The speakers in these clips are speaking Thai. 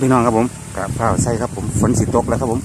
พี่น้องครับผมกับข้าวใส่ครับผมฝนสิตกแล้วครับผม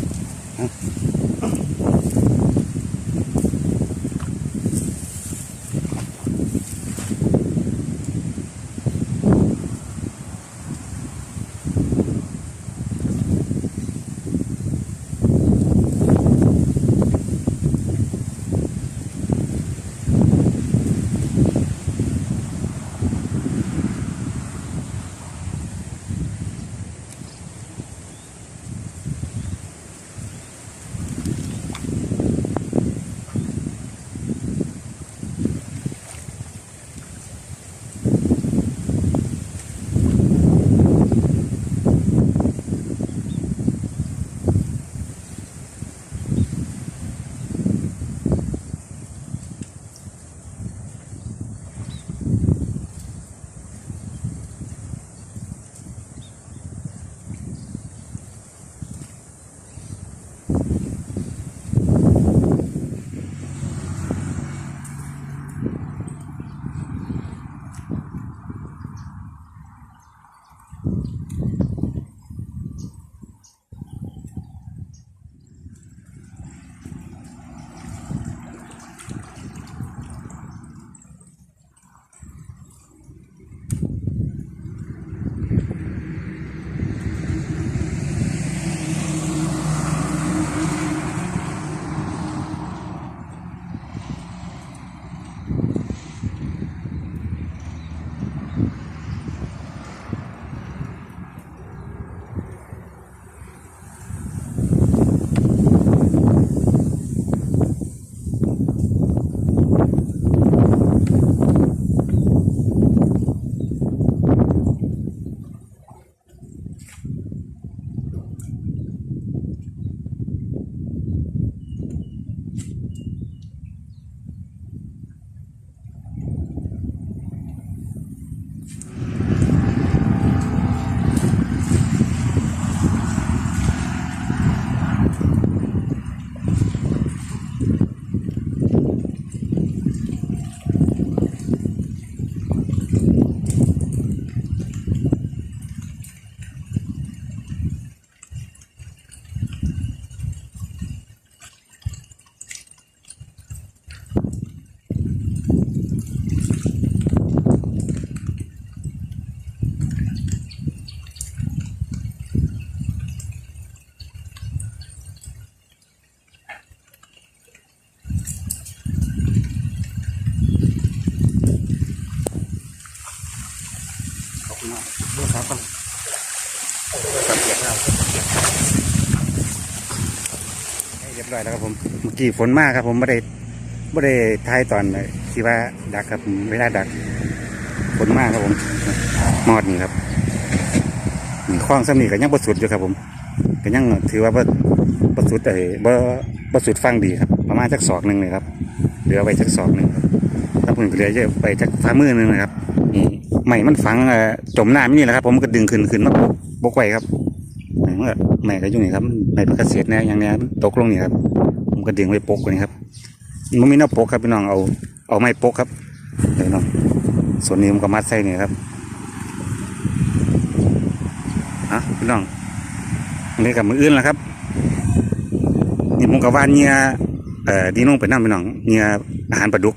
ร้อยแล้วครับผม เมื่อกี้ฝนมากครับผมไม่ได้ไม่ได้ทายตอนที่ว่าดักครับผมเวลาดักฝนมากครับผมมอดนี่ครับนี่คล้องซ้ำนี่ก็ยังประสุดอยู่ครับผมก็ยังถือว่าประประสุดไอ้บ่ประสุดฟังดีครับ ประมาณจักศอกหนึ่งเลยครับเหลือไว้จักศอกหนึ่งครับถ้าผมเหลือเยอะไปจักฝ่ามือหนึ่งนะครับนี่ใหม่มันฝังจมน้ำนี่แหละครับ ผมก็ดึงขึ้นขึ้นมาบกบกไว้ครับใหม่มันก็ใหม่ก็อยู่นี่ครับใหม่ประกาศเสียเนี่ยอย่างเนี้ยตกลงนี่ครับ ก็ดึงไว้ปกนี่ครับมันมีแน้าปกครับพี่น้องเอาเอาไม้ปกครับเดี๋ยวน้องส่วนนี้ผมก็มัดใส่นี่ครับอะพี่น้องอันนี้กับมืออื่นแล้วครับนี่ผมกับว่านเนียเอ่อดีน้องไปน้ำพี่น้องเนียอาหารปลาดุก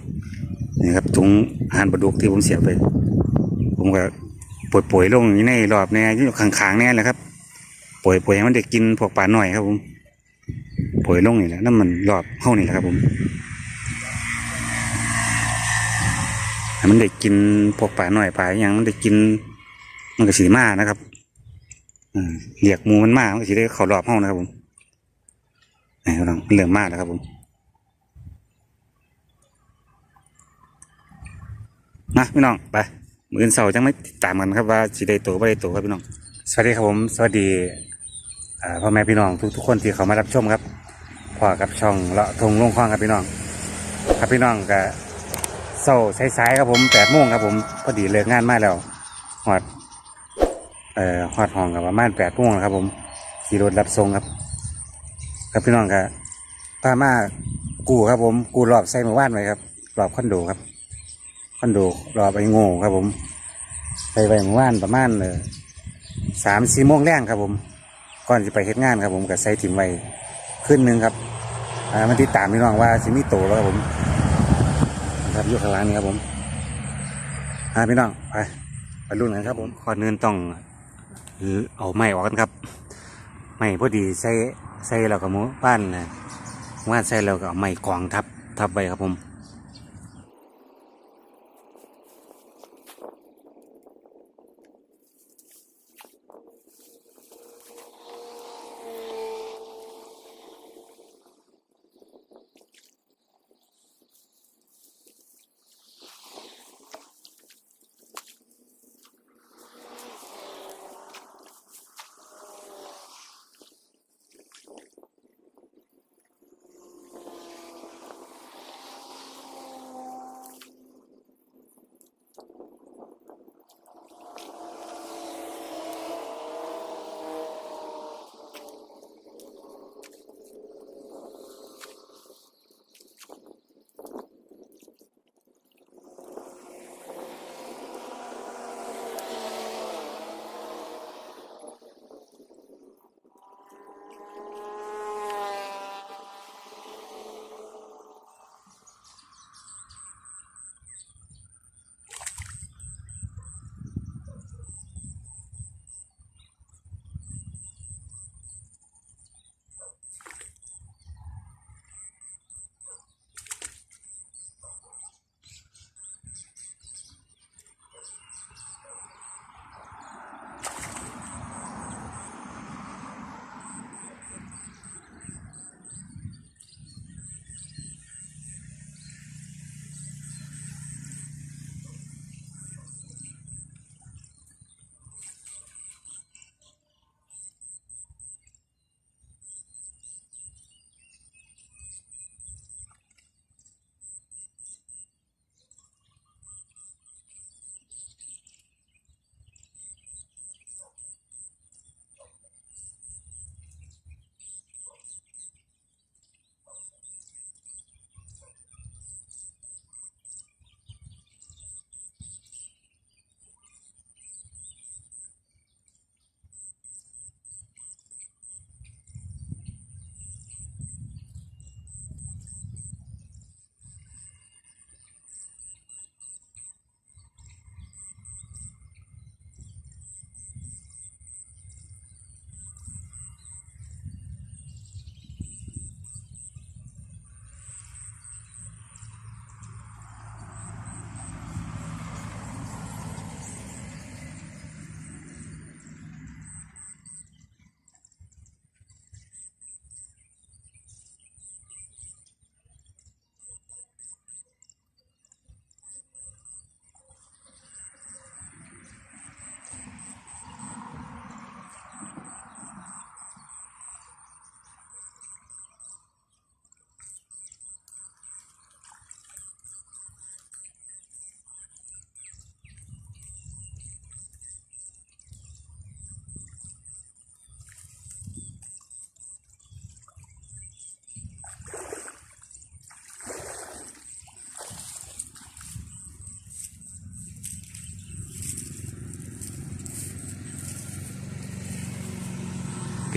นี่ครับถุงอาหารปลาดุกที่ผมเสียไป ผมก็ป่วยป่วยๆลงอยู่ในรอบแน่อยู่ข้างๆแน่แหละครับป่วยป่วยๆให้มันได้กินพวกปลาหน่อยครับผม ป่วยลงนี่แหละนั่นมันรอบเฮานี่แหละครับผมมันได้กินพวกปลาหน่อยปลาอย่างมันได้กิน มันก็สีมานะครับอืมเรียกมูมันมากมันก็สีได้เขารอบเฮานะครับผมนี่น้องเรื่องมากแล้วครับผมนะพี่น้องไปมืออนเสาร์จังไม่ติดตามกันครับว่าสิได้ตัวไม่ได้ตัวครับพี่น้อง สวัสดีครับผม สวัสดีพ่อแม่พี่น้องทุกทุกๆคนที่เขามารับชมครับ พอกับช่องเลาะทงลงคลองครับพี่น้อง ครับพี่น้องก็เสาร์สายๆครับผมแปดโมงครับผมพอดีเลิกงานมาแล้วหอดเอ่อหอดห้องกับประมาณแปดโมงครับ ผมขี่รถรับส่งครับ ครับพี่น้องก็พามากูครับผมกูรอบใส่หมู่บ้านไว้ครับรอบคอนโดครับคอนโดรอไปโง่ครับผมไปไปเมื่านประมาณเลยสามสี่โมงแรงครับผม ก่อนจะไปเฮ็ดงานครับผมกับใส่ถิ่มไว้ ขึ้นหนึ่งครับอ่ามันติดตามพี่น้องว่าสิมีโตแล้วครับผมครับอยู่ข้างล่างนี้ครับผมอ่าพี่น้องไปไปรุ่นกันครับผมก่อนเนินต้องเอาไม้ออกกันครับไม้พอดีใส่ใส่แล้วก็หมูบ้านนะว่านใส่แล้วก็เอาไม้กองทับทับไปครับผม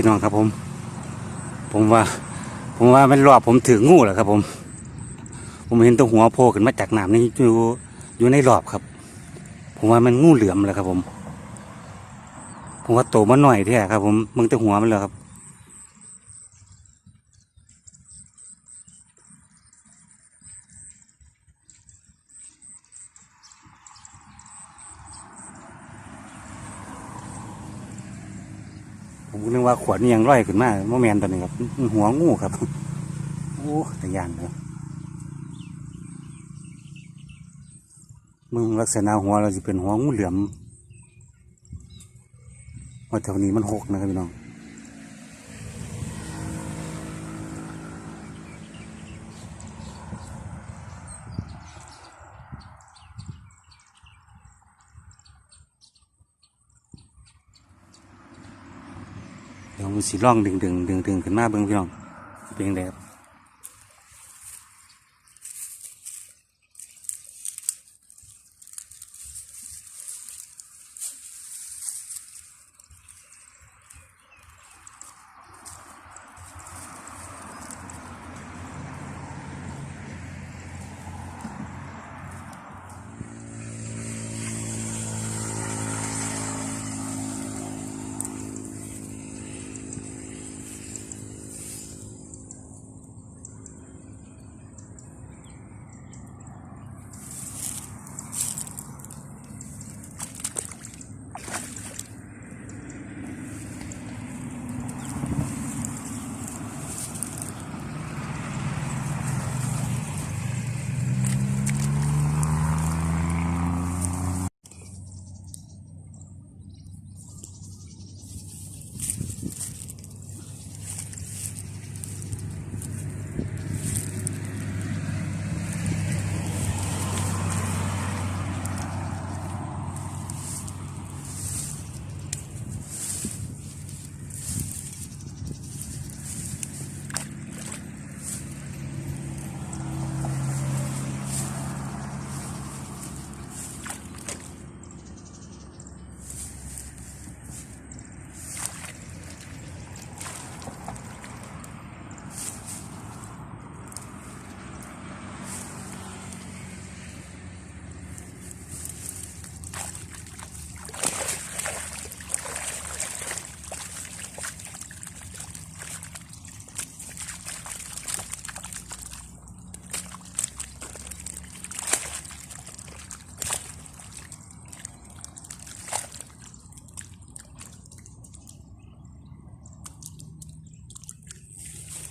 พี่น้องครับผม ผมว่า ผมว่ามันรอบผมถืองูแหละครับ ผม ผมเห็นตัวหัวโผล่ขึ้นมาจากน้ำนี่อยู่อยู่ในรอบครับ ผมว่ามันงูเหลือมแหละครับ ผม ผมว่าโตมันหน่อยแท้ครับ ผมมึงตัวหัวมันเลยครับ นึกว่าขวดนี่ยังร่อยขึ้นมาโมแมนตัวนี้ครับ หัวงูครับ โอ้แต่ยานเลยมึงลักษณะหัวเราจะเป็นหัวงูเหลือมว่าแถวนี้มันหกนะครับพี่น้องันสีร่องดึงดึงดึงดึงขึ้นมาเบิ่งพี่น้องเป็นยังไงครับ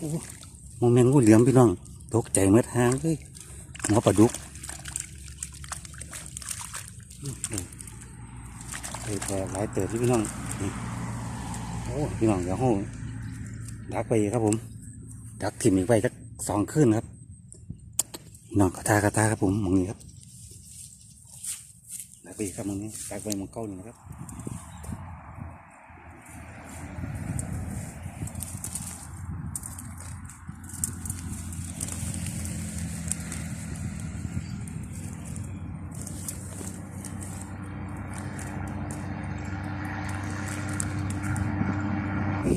โอ้โมเมงูเหลือมพี่น้องตกใจเมื่อทางเลยหัวปลาดุกเตหลายเติบที่พี่น้องโอ้พี่น้องเดี๋ยวห้ดักไปครับผม ดักถิ่มอีกไปสักสองคืนครับน้องกระทากระทาครับผมมองนี้ครับดักไปครับมองนี้ดักไปมองเก้านี่นะครับ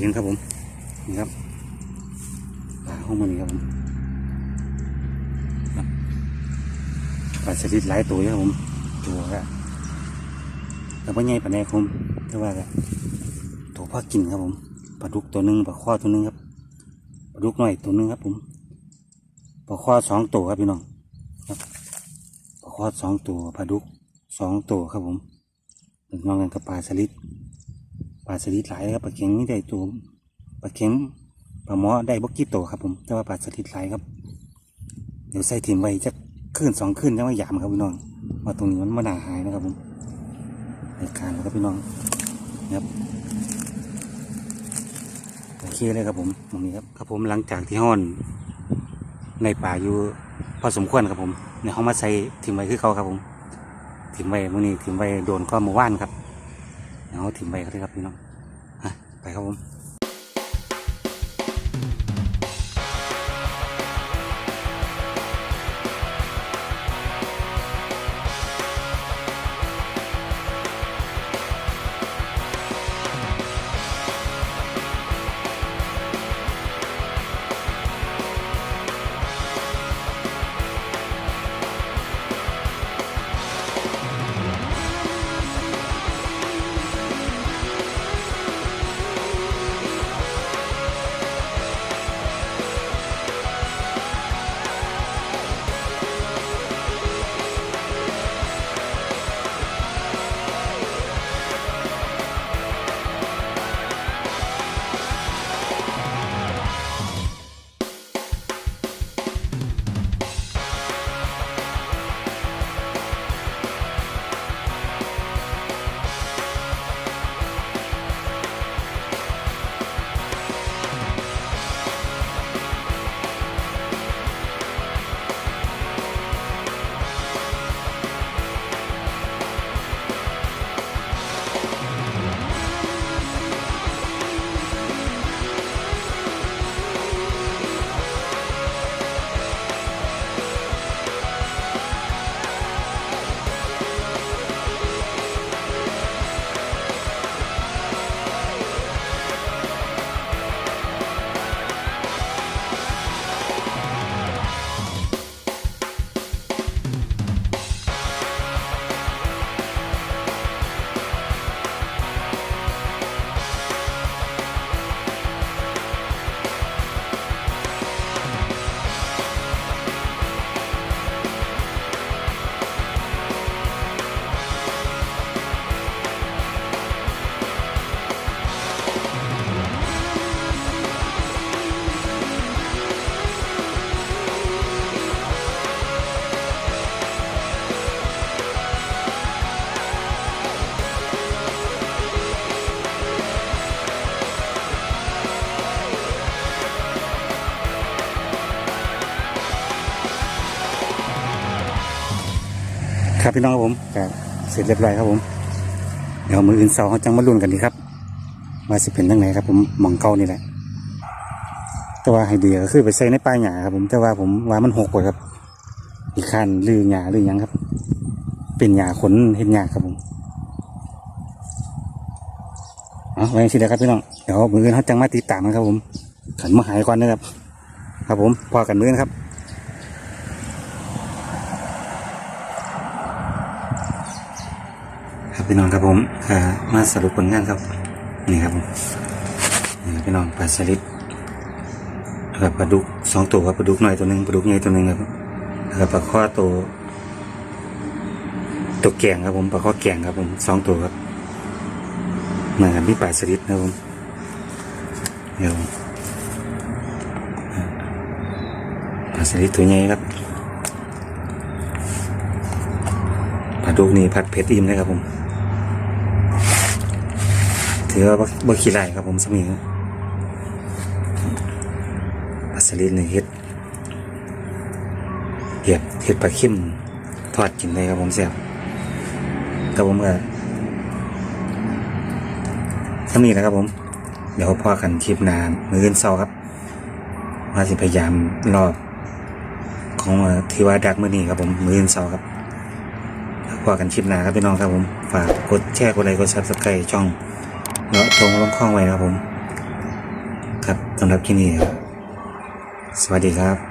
เห็นครับผมนี่ครับป่าห้องมันนี่ครับผมปลาสลิดหลายตัวครับผมตัวก็แต่ว่าใหญ่ปลาแนใดครับผมแต่ว่าก็ตัวพ่อกินครับผมปลาดุกตัวหนึ่งปลาข้อตัวหนึ่งครับปลาดุกน้อยตัวหนึ่งครับผมปลาข้อสองตัวครับพี่น้องครับปลาข้อสองตัวปลาดุกสองตัวครับผมนน้องกันกับปลาสลิด ปลาสลิดหลายครับปลาเข็งนี่ได้ตัวปลาเข็งปลาหมอได้บกกี่ตัวครับผมแต่ว่าปลาสลิดหลายครับ เดี๋ยวใส่ถิ่มไว้จะขึ้นสองขึ้นจะไม่หยามครับพี่น้องมาตรงนี้มันไม่น่าหายนะครับผมในการครับพี่น้องครับโอเคเลยครับผมตรงนี้ครับครับผมหลังจากที่ห้อนในป่าอยู่พอสมควรครับผมในห้องมาใส่ถิ่มไว้คือเขาครับผมถิ่มไว้มื่อนี้ถิ่มไว้โดนก็มือว่านครับ เอาถิ่มไปครับพี่น้องไปครับผม ครับพี่น้องครับผมก็เสร็จเรียบร้อยครับผม เดี๋ยวมืออื่นเสาร์เขาจังมาลุ้นกันดีครับว่าสิเป็นทั้งไหนครับผมหมองเก่านี่แหละแต่ว่าให้ดีก็คือไปใส่ในป้ายหยาครับผมแต่ว่าผมว่ามันหกกว่าครับ อีกคันหรือหยาหรือหยังครับ เป็นหยาขนเห็นหยาครับผมเอาไว้สิเดียวครับพี่น้องเดี๋ยวมืออื่นเขาจังมาติดตามกันครับผมขันมาหายก่อนนะครับ ครับผมพอกันมือนะครับ ครับ พี่น้องครับผมอ่ามาสรุปผลงานครับ นี่ครับผมนี่พี่น้องปลาสลิดแล้วก็ปลาดุกสองตัวครับปลาดุกหน่อยตัวหนึ่งปลาดุกใหญ่ตัวหนึ่งครับแล้วก็ปลาข้อตัวตัวแกงครับผมปลาข้อแกงครับผมสองตัวครับเหมือนกับพี่ปลาสลิดนะครับผมเดี๋ยวปลาสลิดตัวใหญ่ครับปลาดุกนี่ผัดเผ็ดอิ่มเลยครับผม ถือว่าบ่บ่ขี้ไรครับผมสมิงปลาสลิดนี่เฮ็ดเห็ดเห็ดปลาเข็มทอดกินเลยครับผมแซ่บครับผมก็สมีนะครับผม เดี๋ยวพ่อกันคลิปน้ามืออื่นเศร้าครับว่าสิพยายามรอบของที่ว่าดักมือนี้ครับผมมืออื่นเศร้าครับแล้วพอกันคลิปหน้าครับพี่น้องครับผม ฝากกดแชร์กดไลค์กดซับสไครต์ช่อง เนาะตรงลงข้องไว้นะครับผม ครับสำหรับที่นี่ครับสวัสดีครับ